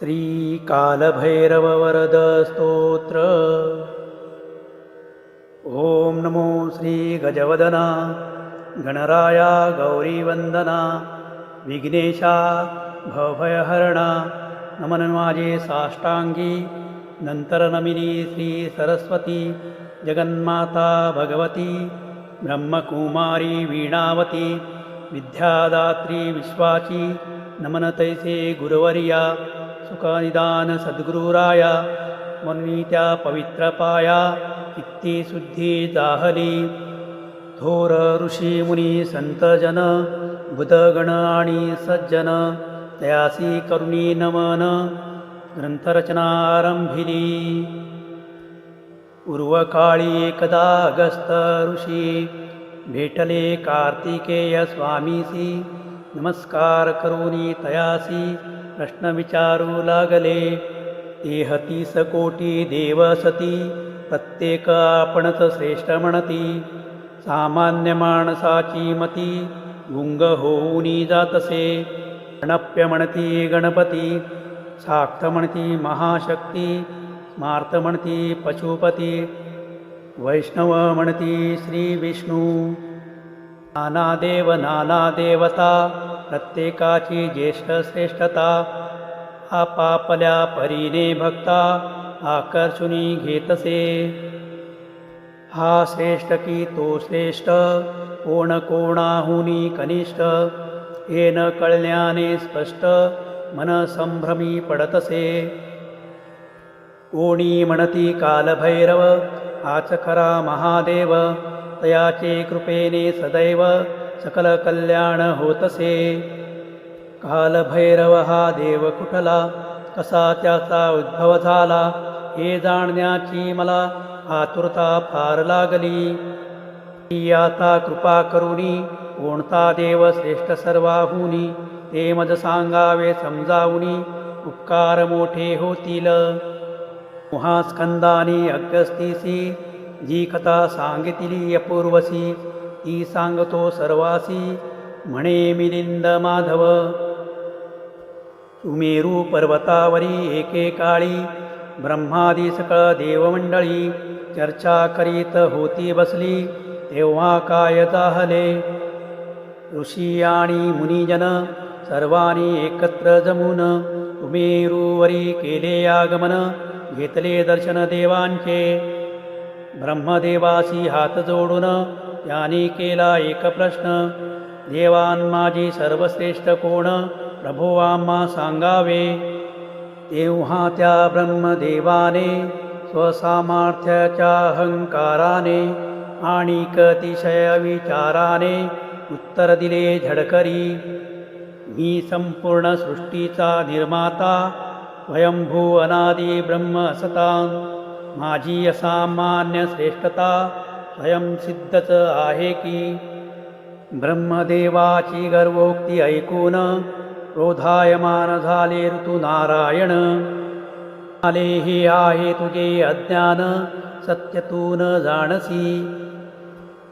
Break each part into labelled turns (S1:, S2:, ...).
S1: श्रीकालभैरववरदस्तोत्र। ॐ नमो श्रीगजवदना गणराया गौरीवन्दना विघ्नेशा भवभयहरणा नमन माझे साष्टांगी नंतर नमिनी श्री सरस्वती जगन्माता भगवती ब्रह्मकुमारी वीणावती विद्यादात्री विश्वाची नमन तैसे गुरुवर्या सुखनिदान सद्गुरुराया म्हणून त्या पवित्र पाया चित्ती शुद्धी जाहली थोर ऋषी मुनी संतजन बुधगण आणि सज्जन तयासी करुणी नमन ग्रंथरचनारंभिली उर्वकाळी एकदा अगस्त ऋषी भेटले कार्तिकेय स्वामीसी नमस्कार करुणी तयासी। प्रश्न विचारू लागले तेहतीस कोटी देव सती प्रत्येक आपणच श्रेष्ठ म्हणती। सामान्य माणसाची मती गुंग होऊनी जातसे। गणप्य म्हणती गणपती साक्त म्हणती महाशक्ती स्मार्त म्हणती पशुपती वैष्णव म्हणती श्री विष्णू। नाना देव नाना देवता प्रत्येकाची ज्येष्ठ श्रेष्ठता आपापल्या परीने भक्ता आकर्षुनी घेतसे. हा श्रेष्ठ की तो श्रेष्ठ कोण कोणाहुनी कनिष्ठ हे न कळल्याने स्पष्ट मन संभ्रमी पडतसे. कोणी म्हणती कालभैरव हाच खरा महादेव तयाचे कृपेने सदैव सकल कल्याण होतसे कालभैरव हा देव कुठला कसा त्याचा उद्भव झाला हे जाणण्याची मला आतुरता फार लागली. ती आता कृपा करुणी कोणता देव श्रेष्ठ सर्वाहुनी ते मज सांगावे समजावुनी उपकार मोठे होतील. मुहास्कंदानी अगस्तीसी जी कथा सांगितली अपूर्वसी ती सांगतो सर्वासी म्हणे मिलिंद माधव सुमेरू पर्वतावरी एकेकाळी ब्रह्मादी सकळ देवमंडळी चर्चा करीत होती बसली तेव्हा काय जाहले ऋषी आणि मुनिजन सर्वांनी एकत्र जमून उमेरूवरी केले आगमन घेतले दर्शन देवांचे ब्रह्मदेवासी हात जोडून त्याने केला एक प्रश्न देवान माझी सर्वश्रेष्ठ कोण? प्रभो आम्हा सांगावे. तेव्हा त्या ब्रह्मदेवाने स्वसामर्थ्याच्या अहंकाराने आणि अतिशय विचाराने उत्तर दिले झडकरी. मी संपूर्ण सृष्टीचा निर्माता स्वयंभू अनादी ब्रह्म असता. माझी असामान्य श्रेष्ठता स्वयंसिद्धच आहे की? ब्रह्मदेवाची गर्वोक्ती ऐकून क्रोधायमान झाले ऋतू नारायण आले हे आहे तुझे अज्ञान सत्य तू न जाणसी.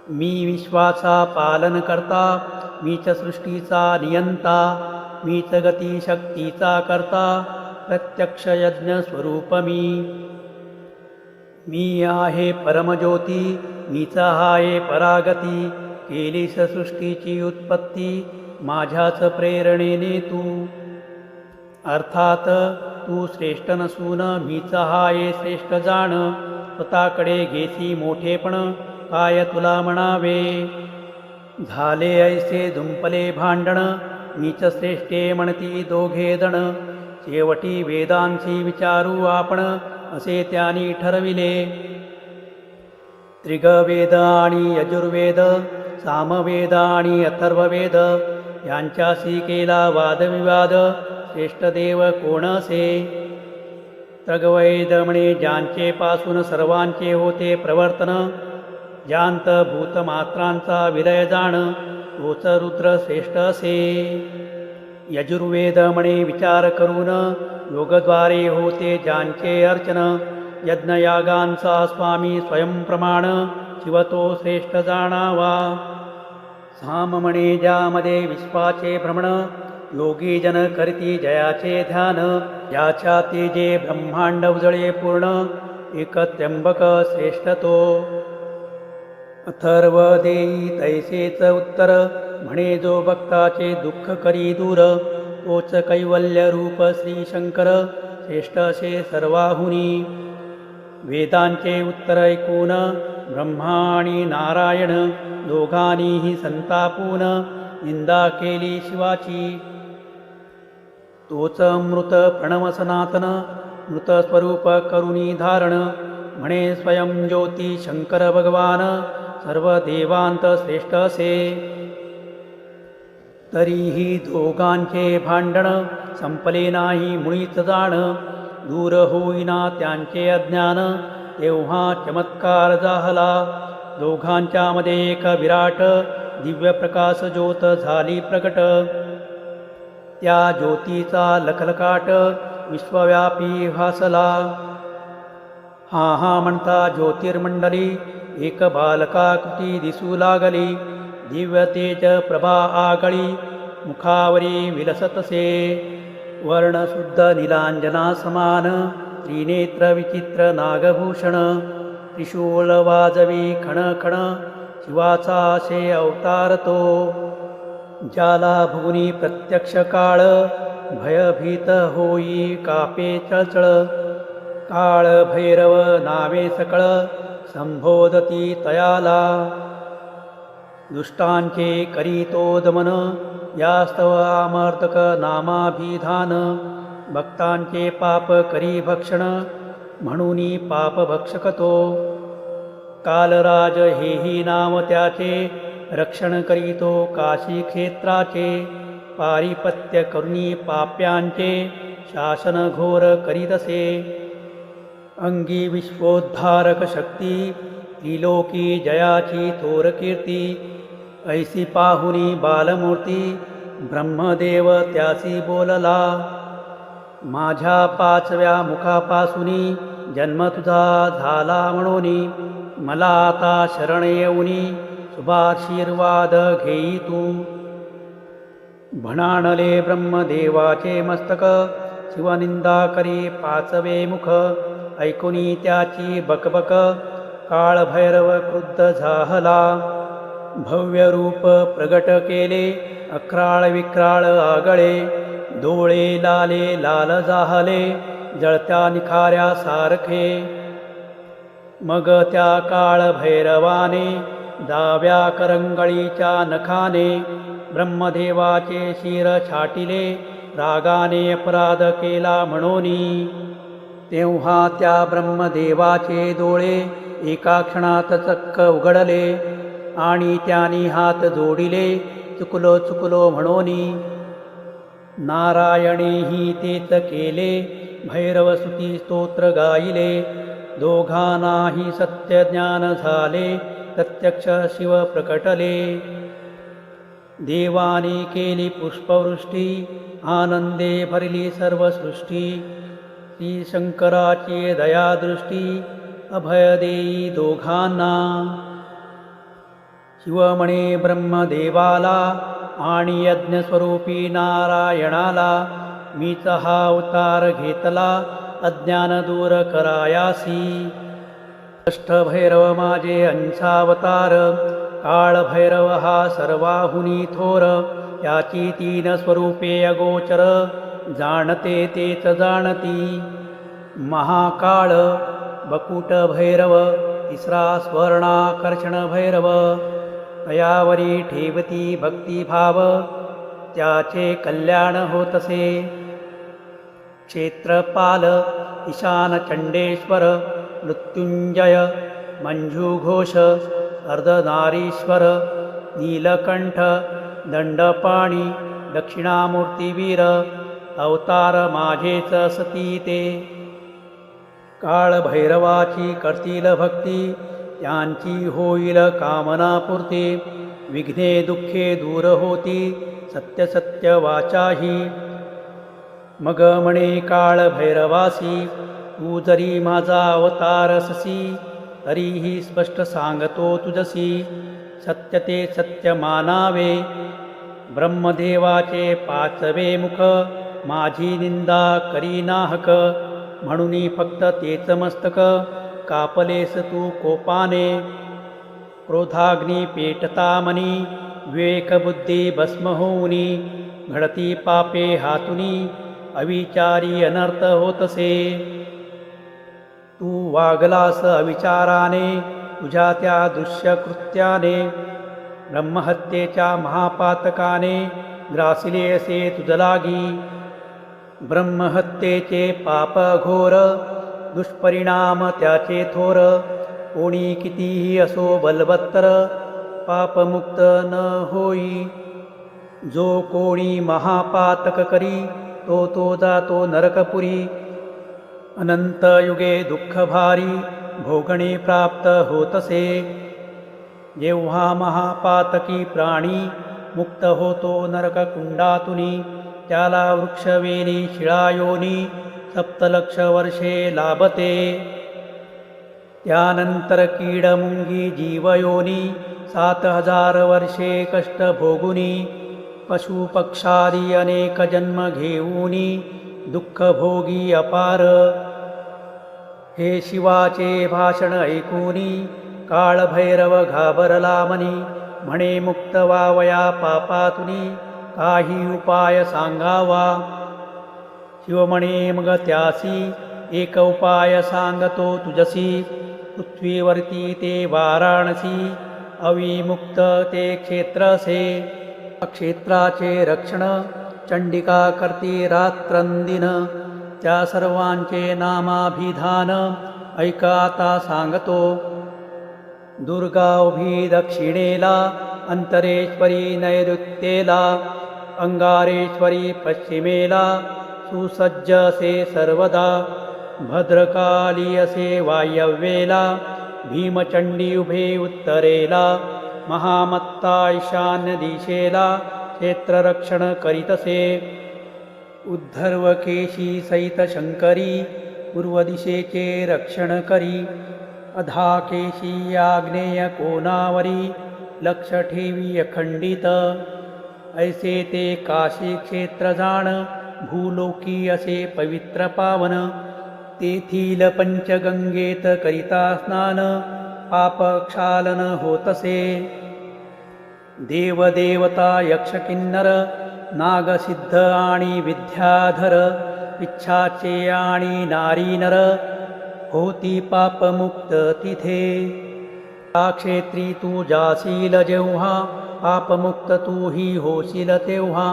S1: मी विश्वाचा पालन करता मीच सृष्टीचा नियंता मीच गती शक्तीचा करता प्रत्यक्ष यज्ञ स्वरूप मी. मी आहे परमज्योती मीचा हाये परागती केलीस सृष्टीची उत्पत्ती माझ्याच प्रेरणेने तू. अर्थात तू श्रेष्ठ नसून मीच हाये श्रेष्ठ जाण स्वतःकडे घेसी मोठेपण काय तुला म्हणावे? झाले ऐसे झुंपले भांडण मीच श्रेष्ठे म्हणती दोघे जण. शेवटी वेदांशी विचारू आपण असे त्यांनी ठरविले. त्रिगवेद आणि यजुर्वेद सामवेद आणि अथर्ववेद यांच्याशी केला वादविवाद श्रेष्ठ देव कोण असे त्रिगवेद म्हणे ज्यांचे पासून सर्वांचे होते प्रवर्तन ज्यांत भूतमात्रांचा विलय जाण तोच रुद्र श्रेष्ठ असे. यजुर्वेद म्हणे विचार करून योगद्वारे होते ज्यांचे अर्चन यज्ञयागांचा स्वामी स्वयंप्रमाण शिवतो श्रेष्ठ जाणावा साम ज्यामध्ये विश्वाचे भ्रमण योगी जन करती जयाचे ध्यान याच्या तेजे ब्रह्मांड उजळे पूर्ण एक त्र्यंबक श्रेष्ठतो। अथर्व देई तैसेच उत्तर म्हणे जो भक्ताचे दुःख करी दूर तोच कैवल्य रूप श्री शंकर श्रेष्ठ असे सर्वाहुनी। वेदांचे उत्तर ऐकून ब्रह्मा आणि नारायण दोघांनीही संतापून निंदा केली शिवाची। तोच मृत प्रणव सनातन मृत स्वरूप करुणी धारण म्हणे स्वयं ज्योती शंकर भगवान सर्व देवांत श्रेष्ठ असे। तरीही दोघांचे भांडण संपले नाही मुळीच जाण दूर होईना त्यांचे अज्ञान. तेव्हा चमत्कार जाहला. दोघांच्या मध्ये एक विराट दिव्य प्रकाश ज्योत झाली प्रकट त्या ज्योतीचा लखलकाट विश्वव्यापी भासला. हा हा म्हणता ज्योतिर्मंडली एक बालकाकृती दिसू लागली. दिव्य तेज प्रभा आगळी मुखावरी विलसतसे वर्णशुद्ध निलांजना समान त्रिनेत्र विचित्र नागभूषण त्रिशूल वाजवी खण खण शिवाचा शे अवतार तो ज्याला भुवनी प्रत्यक्ष काळ भयभीत होई कापे चळचळ। काळ भैरव नावे सकळ संबोधती तयाला। दुष्टांचे करीतो दमन यास्तव आमर्तक नामाभिधान। भक्तांचे पाप करी भक्षण म्हणूनी पाप कालराज हेही नाम त्याचे रक्षण करीतो काशी क्षेत्राचे। पारिपत्य करुणी पाप्यांचे शासन घोर करीतसे। अंगी विश्वोद्धारक शक्ती त्रिलोकी जयाची थोर कीर्ती। ऐसी पाहुनी बालमूर्ती ब्रह्मदेव त्यासी बोलला माझ्या पाचव्या मुखापासूनी जन्म तुझा झाला म्हणूनी मला आता शरण येऊनी शुभाशीर्वाद घेई तू. भणाणले ब्रह्मदेवाचे मस्तक शिवनिंदा करी पाचवे मुख ऐकुनी त्याची बकबक काळभैरव क्रुद्ध झाला भव्य रूप प्रगट केले अक्राळ विक्राळ आगळे डोळे लाले लाल जाहले जळत्या निखाऱ्या सारखे. मग त्या काळ भैरवाने दाव्या करंगळीच्या नखाने ब्रह्मदेवाचे शिर छाटिले रागाने अपराध केला म्हणोनी. तेव्हा त्या ब्रह्मदेवाचे डोळे एका क्षणात चक्क उघडले आणि त्यांनी हात जोडिले चुकलो चुकलो म्हणोनी. नारायणेही तेच केले भैरवसुती स्तोत्र गायिले. दोघांनाही सत्यज्ञान झाले प्रत्यक्ष शिव प्रकटले. देवाने केली पुष्पवृष्टी आनंदे भरली सर्व सृष्टी श्री शंकराची दयादृष्टी अभय देई दोघांना. शिवमणे ब्रह्मदेवाला आणि यज्ञस्वरूपी नारायणाला मीच हा अवतार घेतला अज्ञान दूर करायासी. अष्टभैरव माझे अंशावतार काळभैरव हा सर्वाहुनी थोर याची तीन स्वरूपे अगोचर जाणते तेच जाणती. महाकाळ बकुट भैरव तिसरा स्वर्णाकर्षण भैरव तयावरी ठेवती भक्तिभाव त्याचे कल्याण होतसे. क्षेत्रपाल ईशान चंडेश्वर मृत्युंजय मंजूघोष अर्धनारीश्वर नीलकंठ दंडपाणी दक्षिणामूर्तीवीर अवतार माझेच सती ते काळभैरवाची करतील भक्ती त्यांची होईल कामनापूर्ती. विघ्ने दुःखे दूर होती सत्य सत्य वाचाही. मग म्हणे काळ भैरवासी तू जरी माझा अवतारससी तरीही स्पष्ट सांगतो तुझसी. सत्य ते सत्य मानावे ब्रह्मदेवाचे पाचवे मुख माझी निंदा करी नाहक म्हणून फक्त तेच मस्तक कापलेस तू कोपाने. क्रोधाग्नी पेटतामनी विवेकबुद्धी भस्म होऊनी घडती पापे हातुनी अविचारी अनर्थ होतसे. तू वागलास अविचाराने तुझ्या त्या दृश्यकृत्याने ब्रह्महत्येच्या महापातकाने ग्रासिले असे तुझलागी. ब्रह्महत्येचे पापघोर दुष्परिणाम त्याचे थोर. कोणी कितीही असो बलवत्तर पापमुक्त न होई. जो कोणी महापातक करी तो तो जातो नरकपुरी. अनंत युगे दुःख भारी भोगणे प्राप्त होतसे. जेव्हा महापातकी प्राणी मुक्त होतो नरककुंडातुनी त्याला वृक्षवेणी शिळायोनी सप्तलक्ष वर्षे लाभते. त्यानंतर कीडमुंगी जीवयोनी सात हजार वर्षे कष्ट भोगुनी पशुपक्षादी अनेक जन्म घेऊनी दुःख भोगी अपार. हे शिवाचे भाषण ऐकूनी काळभैरव घाबरला मनी म्हणे मुक्त वावया पापातुनी काही उपाय सांगावा. शिव म्हणे मग त्यासी एक उपाय सांगतो तुझसी पृथ्वीवरती ते वाराणसी, अविमुक्त ते क्षेत्रसे। क्षेत्राचे रक्षण, चंडिका करती रात्रंदिन। त्या सर्वांचे नामाभिधान ऐकाता सांगतो। दुर्गा उभी दक्षिणेला, अंतरेश्वरी नैऋत्येला, अंगारेश्वरी पश्चिमेला सुसज्जसे सर्वदा भद्रकालीयसे वायव्येला भीमचण्डीयुभे उत्तरेला महामत्ताशान्यदिशेला क्षेत्ररक्षण करीतसे उद्धर्वकेशीसहितशङ्करि पूर्वदिशे चे रक्षणकरी अधा लक्षठेवी अखण्डित ऐसे ते काशीक्षेत्रजाण भूलोकी असे पवित्र पावन तेथील पंचगंगेत करिता स्नान पापक्षालन होतसे देवदेवता यक्षकिन्नर नागसिद्ध आणि विद्याधर इच्छाचे आणि नारी नर होती पापमुक्त तिथे त्या क्षेत्री तू जाशील जेव्हा पापमुक्त तू ही होशील तेव्हा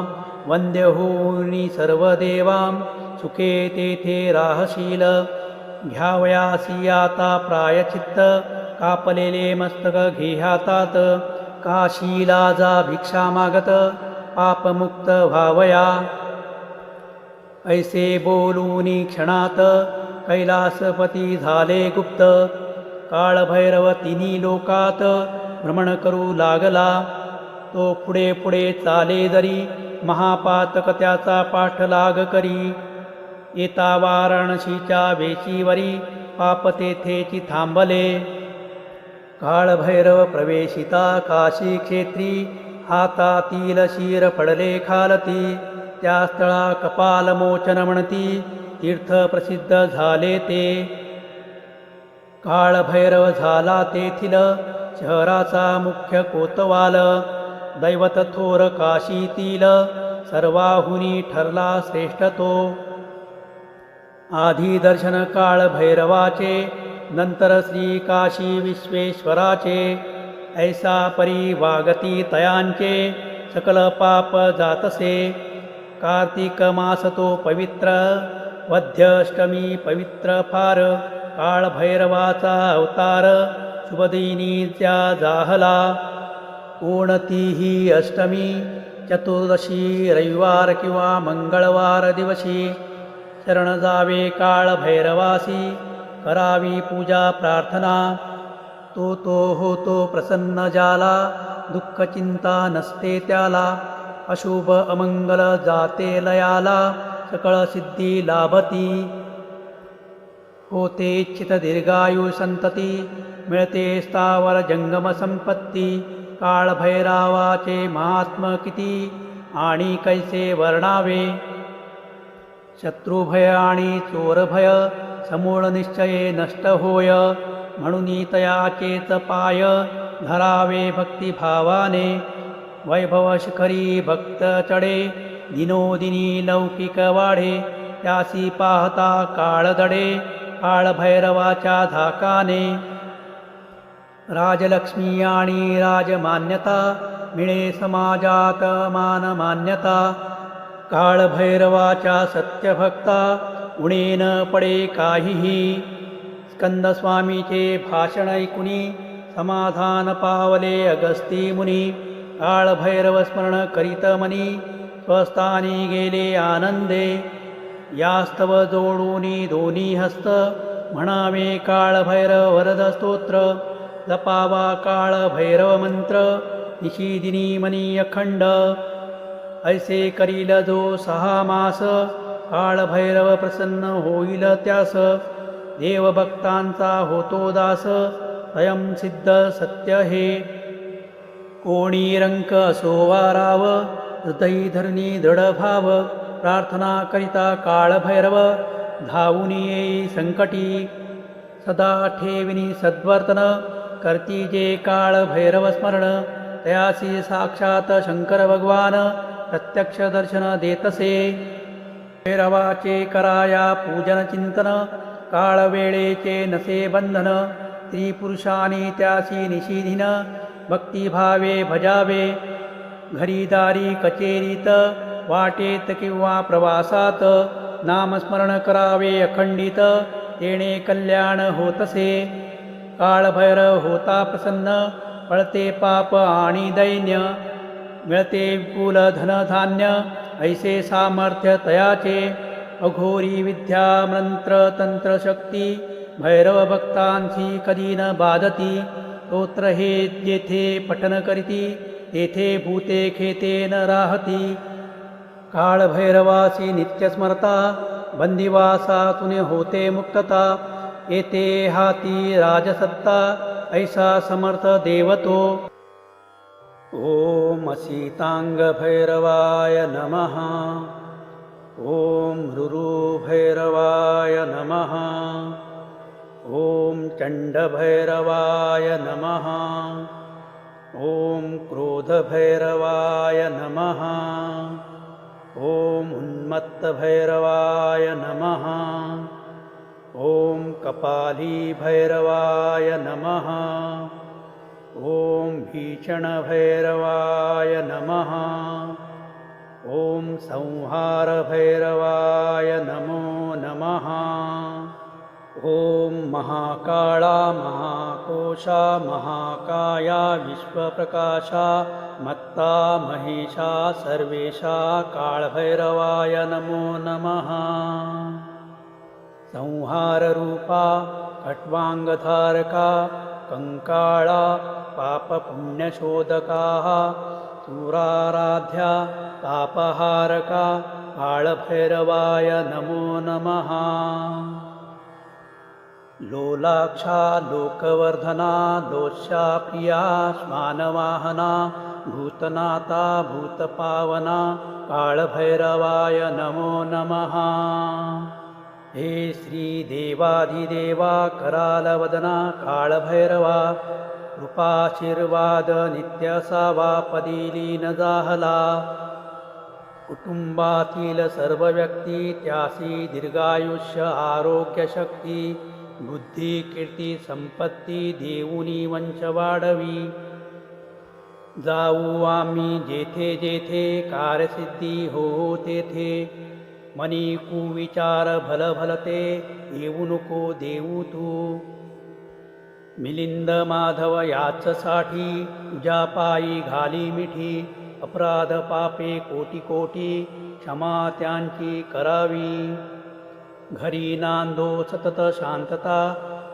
S1: वंद्य होऊनी सर्व देवां सुखे तेथे राहशील। घ्यावयासी आता प्रायचित्त कापलेले मस्तक घे काशीला जा भिक्षा मागत पापमुक्त व्हावया। ऐसे बोलूनी क्षणात कैलासपती झाले गुप्त। काळभैरव तिन्ही लोकात भ्रमण करू लागला। तो पुढे पुढे चाले जरी महापातक त्याचा पाठलाग करी. येता वाराणसीच्या वेशीवरी पाप तेथेची थांबले. काळभैरव प्रवेशिता काशी क्षेत्री हातातील शिर पडले खालती. त्या स्थळा कपालमोचन म्हणती तीर्थ प्रसिद्ध झाले ते. काळभैरव झाला तेथील शहराचा मुख्य कोतवाल. दैवत थोर काशीतील सर्वाहुनी ठरला श्रेष्ठ तो आधी दर्शन काळ भैरवाचे नंतर श्री काशी विश्वेश्वराचे ऐसा परी वागती तयांचे सकल पाप जातसे। कार्तिक मास तो पवित्र वध्यष्टमी पवित्र फार काळ भैरवाचा अवतार शुभदिनी त्या जाहला कोणतीही अष्टमी चतुर्दशी रविवार किंवा मंगळवार दिवशी शरण जावे काळ भैरवासी करावी पूजा प्रार्थना तो तो होतो प्रसन्न जाला दुःख चिंता नसते त्याला अशुभ अमंगल जाते लयाला सकळ सिद्धी लाभती. होते इच्छित दीर्घायु संतती मिळते स्थावर जंगम संपत्ती काळभैरावाचे महात्म किती आणि कैसे वर्णावे? शत्रुभय आणि चोरभय समूळ निश्चये नष्ट होय म्हणून तयाचेच पाय धरावे भक्तिभावाने. वैभव शिखरी भक्त चढे दिनोदिनी लौकिक वाढे त्यासी पाहता काळदडे काळभैरवाच्या धाकाने राजलक्ष्मी आणि राजमान्यता मिळे समाजात मानमान्यता काळभैरवाच्या सत्यभक्ता उणे न पडे काहीही स्कंदस्वामीचे भाषण ऐकुनी समाधान पावले अगस्ती मुनी काळभैरव स्मरण करीत मनी स्वस्थानी गेले आनंदे यास्तव जोडूनी दोन्ही हस्त म्हणावे काळभैरव वरद स्तोत्र जपावा काळभैरव मंत्र निशिदिनी मनी अखंड ऐसे करील जो सहा मास काळभैरव प्रसन्न होईल त्यास देवभक्तांचा होतो दास स्वयंसिद्ध सत्य हे. कोणी रंक असो वाराव हृदयी धरणी दृढभाव प्रार्थना करिता काळभैरव धावून येई संकटी सदा ठेविनी सद्वर्तन करती जे काळ भैरव स्मरण तयासी साक्षात शंकर भगवान प्रत्यक्ष दर्शन देतसे. भैरवाचे कराया पूजन चिंतन काळ वेळेचे नसे बंधन स्त्रीपुरुषानी त्यासी निषिधीन भक्तिभावे भजावे. घरीदारी कचेरीत वाटेत किंवा प्रवासात नामस्मरण करावे अखंडित तेणे कल्याण होतसे. काळभैरव होता प्रसन्न पळते पाप आणि दैन्य मिळते विपुल धनधान्य ऐसे सामर्थ्य तयाचे अघोरी विद्या मंत्र तंत्र शक्ती भैरव भक्तांची कधी न बाधती स्तोत्र हे जेथे पठन करीती तेथे भूते खेते न राहती. काळभैरवासी नित्य स्मरता बंदिवासातून होते मुक्तता येते हाती राजसत्ता ऐसा समर्थ देवतो। ॐ सीताङ्गभैरवाय नमः। ॐ रुरुभैरवाय नमः। ॐ चण्डभैरवाय नमः। ॐ क्रोधभैरवाय नमः। ॐ उन्मत्तभैरवाय नमः ॐ कपालीभैरवाय नमः। ॐ भीषणभैरवाय नमः। ॐ संहारभैरवाय नमो नमः। ॐ महाकाळा महाकोशा महाकाया विश्वप्रकाशा मत्ता महिषा सर्वेशा काळभैरवाय नमो नमः संहाररूपा खट्वाङ्गधारका कङ्काळा पापपुण्यशोधकाः सुराराध्या तापहारका काळभैरवाय नमो नमः। लोलाक्षा लोकवर्धना दोष्या प्रिया श्मानवाहना भूतनाथा भूतपावना काळभैरवाय नमो नमः हे श्रीदेवाधिदेवा करालवदना काळभैरवा कृपाशीर्वाद नित्यसावा पदिलीन जाहला कुटुंबातील सर्व व्यक्ती त्यासी दीर्घायुष्य आरोग्यशक्ती बुद्धी कीर्ती संपत्ती देऊनी वंश वाढवी। जाऊ आम्ही जेथे जेथे कार्यसिद्धी हो तेथे मनी कुविचार भल भलते येऊ नको देऊ तू मिलिंद माधव याच साठी तुझ्या पायी घाली मिठी अपराध पापे कोटी कोटी क्षमा त्यांची करावी। घरी नांदो सतत शांतता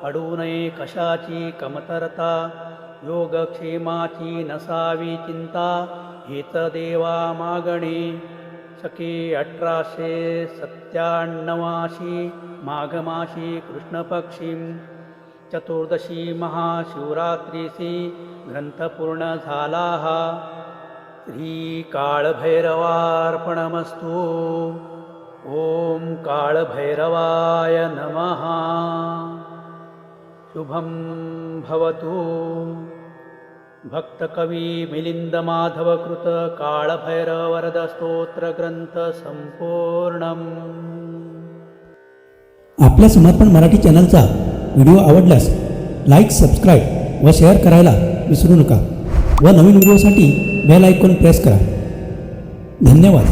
S1: अडू नये कशाची कमतरता योगक्षेमाची नसावी चिंता हेच देवा मागणे। सखे अठराशे सत्त्याण्णवाशी माघमाशी कृष्णपक्षीं चतुर्दशी महाशिवरात्रीसी ग्रंथ पूर्ण झाला हा श्रीकाळभैरवार्पणमस्तु ॐ काळभैरवाय नमः। शुभं भवतु भक्तकवी मिलिन्दमाधवकृत काळभैरवरदस्तोत्रग्रन्थसम्पूर्णम्
S2: आपल्या समर्पण मराठी चॅनलचा व्हिडिओ आवडल्यास लाईक सबस्क्राईब व शेअर करायला विसरू नका व नवीन व्हिडिओसाठी बेल आयकॉन प्रेस करा. धन्यवाद.